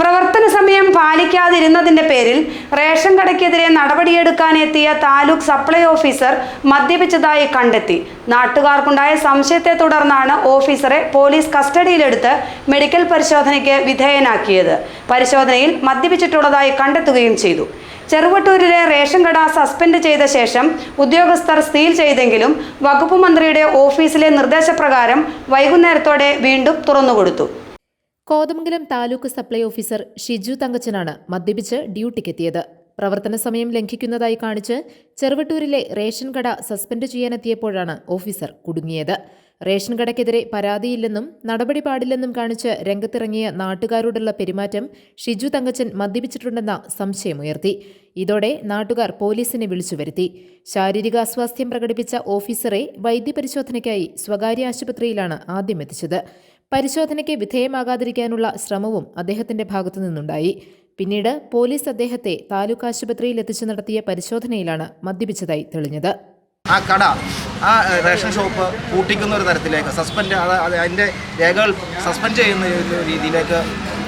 പ്രവർത്തന സമയം പാലിക്കാതിരുന്നതിന്റെ പേരിൽ റേഷൻ കടയ്ക്കെതിരെ നടപടിയെടുക്കാനെത്തിയ താലൂക്ക് സപ്ലൈ ഓഫീസർ മദ്യപിച്ചതായി കണ്ടെത്തി. നാട്ടുകാർക്കുണ്ടായ സംശയത്തെ തുടർന്നാണ് ഓഫീസറെ പോലീസ് കസ്റ്റഡിയിലെടുത്ത് മെഡിക്കൽ പരിശോധനയ്ക്ക് വിധേയനാക്കിയത്. പരിശോധനയിൽ മദ്യപിച്ചിട്ടുള്ളതായി കണ്ടെത്തുകയും ചെയ്തു. ചെറുവട്ടൂരിലെ റേഷൻ കട സസ്പെൻഡ് ചെയ്ത ശേഷം ഉദ്യോഗസ്ഥർ സീൽ ചെയ്തെങ്കിലും വകുപ്പ് മന്ത്രിയുടെ ഓഫീസിലെ നിർദ്ദേശപ്രകാരം വൈകുന്നേരത്തോടെ വീണ്ടും തുറന്നുകൊടുത്തു. കോതമംഗലം താലൂക്ക് സപ്ലൈ ഓഫീസർ ഷിജു തങ്കച്ചനാണ് മദ്യപിച്ച് ഡ്യൂട്ടിക്കെത്തിയത്. പ്രവർത്തന സമയം ലംഘിക്കുന്നതായി കാണിച്ച് ചെറുവട്ടൂരിലെ റേഷൻ കട സസ്പെൻഡ് ചെയ്യാനെത്തിയപ്പോഴാണ് ഓഫീസർ കുടുങ്ങിയത്. റേഷൻ കടയ്ക്കെതിരെ പരാതിയില്ലെന്നും നടപടി പാടില്ലെന്നും കാണിച്ച് രംഗത്തിറങ്ങിയ നാട്ടുകാരോടുള്ള പെരുമാറ്റം ഷിജു തങ്കച്ചൻ മദ്യപിച്ചിട്ടുണ്ടെന്ന സംശയമുയർത്തി. ഇതോടെ നാട്ടുകാർ പോലീസിനെ വിളിച്ചു വരുത്തി ശാരീരിക അസ്വാസ്ഥ്യം പ്രകടിപ്പിച്ച ഓഫീസറെ വൈദ്യപരിശോധനയ്ക്കായി സ്വകാര്യ ആശുപത്രിയിലാണ് ആദ്യം എത്തിച്ചത് പരിശോധനയ്ക്ക് വിധേയമാകാതിരിക്കാനുള്ള ശ്രമവും അദ്ദേഹത്തിന്റെ ഭാഗത്തു നിന്നുണ്ടായി. പിന്നീട് പോലീസ് അദ്ദേഹത്തെ താലൂക്ക് ആശുപത്രിയിൽ എത്തിച്ചു നടത്തിയ പരിശോധനയിലാണ് മദ്യപിച്ചതായി തെളിഞ്ഞത്. ആ കട ആ റേഷൻ ഷോപ്പ് പൂട്ടിക്കുന്ന ഒരു തരത്തിലേക്ക് സസ്പെൻഡ് അത് അത് അതിന്റെ രേഖകൾ സസ്പെൻഡ് ചെയ്യുന്ന രീതിയിലേക്ക്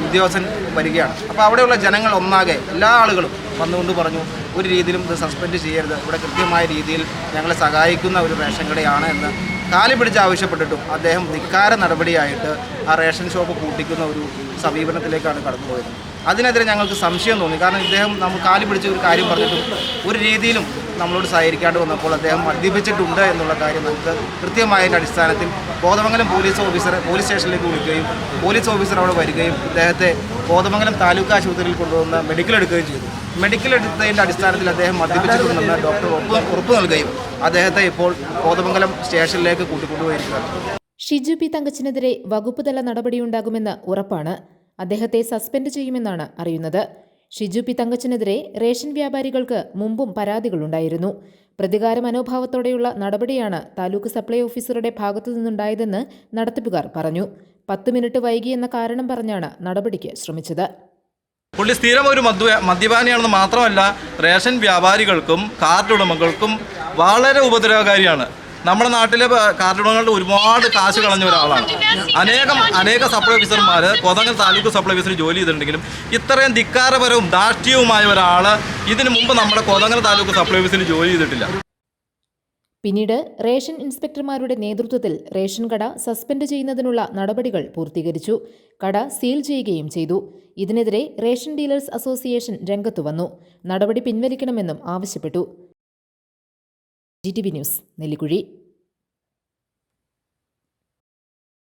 ഉദ്യോഗസ്ഥൻ വരികയാണ്. അപ്പോൾ അവിടെയുള്ള ജനങ്ങൾ ഒന്നാകെ എല്ലാ ആളുകളും വന്നുകൊണ്ട് പറഞ്ഞു ഒരു രീതിയിലും ഇത് സസ്പെൻഡ് ചെയ്യരുത്. ഇവിടെ കൃത്യമായ രീതിയിൽ ഞങ്ങളെ സഹായിക്കുന്ന ഒരു റേഷൻ കടയാണ് എന്ന് കാലി പിടിച്ച് ആവശ്യപ്പെട്ടിട്ടും അദ്ദേഹം ധിക്കാര നടപടിയായിട്ട് ആ റേഷൻ ഷോപ്പ് പൂട്ടിക്കുന്ന ഒരു സമീപനത്തിലേക്കാണ് കടന്നുപോയത്. അതിനെതിരെ ഞങ്ങൾക്ക് സംശയം തോന്നി. കാരണം ഇദ്ദേഹം നമ്മൾ കാലി പിടിച്ച ഒരു കാര്യം പറഞ്ഞിട്ടും ഒരു രീതിയിലും നമ്മളോട് സഹകരിക്കാണ്ട് വന്നപ്പോൾ അദ്ദേഹം മദ്യപിച്ചിട്ടുണ്ട് എന്നുള്ള കാര്യം നമുക്ക് കൃത്യമായതിന്റെ അടിസ്ഥാനത്തിൽ കോതമംഗലം പോലീസ് ഓഫീസറെ പോലീസ് സ്റ്റേഷനിലേക്ക് വിളിക്കുകയും പോലീസ് ഓഫീസർ അവിടെ വരികയും അദ്ദേഹത്തെ കോതമംഗലം താലൂക്ക് ആശുപത്രിയിൽ കൊണ്ടുവന്ന് മെഡിക്കൽ എടുക്കുകയും ചെയ്തു. മെഡിക്കൽ എടുത്തതിന്റെ അടിസ്ഥാനത്തിൽ അദ്ദേഹം മദ്യപിച്ചിട്ടുണ്ടെന്ന് ഡോക്ടർ ഉറപ്പ് ഉറപ്പ് നൽകുകയും അദ്ദേഹത്തെ ഇപ്പോൾ കോതമംഗലം സ്റ്റേഷനിലേക്ക് കൂട്ടിക്കൊണ്ടുപോയിരിക്കുകയാണ്. ഷിജു പി തങ്കച്ചിനെതിരെ വകുപ്പുതല നടപടിയുണ്ടാകുമെന്ന് ഉറപ്പാണ്. അദ്ദേഹത്തെ സസ്പെൻഡ് ചെയ്യുമെന്നാണ് അറിയുന്നത്. ഷിജു പി തങ്കച്ചനെതിരെ റേഷൻ വ്യാപാരികൾക്ക് മുമ്പും പരാതികളുണ്ടായിരുന്നു. പ്രതികാര മനോഭാവത്തോടെയുള്ള നടപടിയാണ് താലൂക്ക് സപ്ലൈ ഓഫീസറുടെ ഭാഗത്തു നിന്നുണ്ടായതെന്ന് നടത്തിപ്പുകാർ പറഞ്ഞു. പത്ത് മിനിറ്റ് വൈകിയെന്ന കാരണം പറഞ്ഞാണ് നടപടിക്ക് ശ്രമിച്ചത്. പുള്ളി സ്ഥിരം ഒരു മദ്യ മദ്യപാനിയാണെന്ന് മാത്രമല്ല റേഷൻ വ്യാപാരികൾക്കും കാർഡ് ഉടമകൾക്കും വളരെ ഉപദ്രവകാരിയാണ്. നമ്മുടെ നാട്ടിലെ കാർഡുകളുടെ ഒരുപാട് കാശ് കളഞ്ഞ ഒരാളാണ്. അനേകം അനേക സപ്ലൈ ഓഫീസർമാർ കൊതങ്ങൽ താലൂക്ക് സപ്ലൈ ഓഫീസിൽ ജോലി ചെയ്തിട്ടുണ്ടെങ്കിലും ഇത്രയും ധിക്കാരപരവും ധാർഷ്ട്യവുമായ ഒരാൾ ഇതിനു മുമ്പ് നമ്മുടെ കൊതങ്ങൽ താലൂക്ക് സപ്ലൈ ഓഫീസിൽ ജോലി ചെയ്തിട്ടില്ല. പിന്നീട് റേഷൻ ഇൻസ്പെക്ടർമാരുടെ നേതൃത്വത്തിൽ റേഷൻ കട സസ്പെൻഡ് ചെയ്യുന്നതിനുള്ള നടപടികൾ പൂർത്തീകരിച്ചു. കട സീൽ ചെയ്യുകയും ചെയ്തു. ഇതിനെതിരെ റേഷൻ ഡീലേഴ്സ് അസോസിയേഷൻ രംഗത്തു വന്നു. നടപടി പിൻവലിക്കണമെന്നും ആവശ്യപ്പെട്ടു. G T V news Nellikuzhi.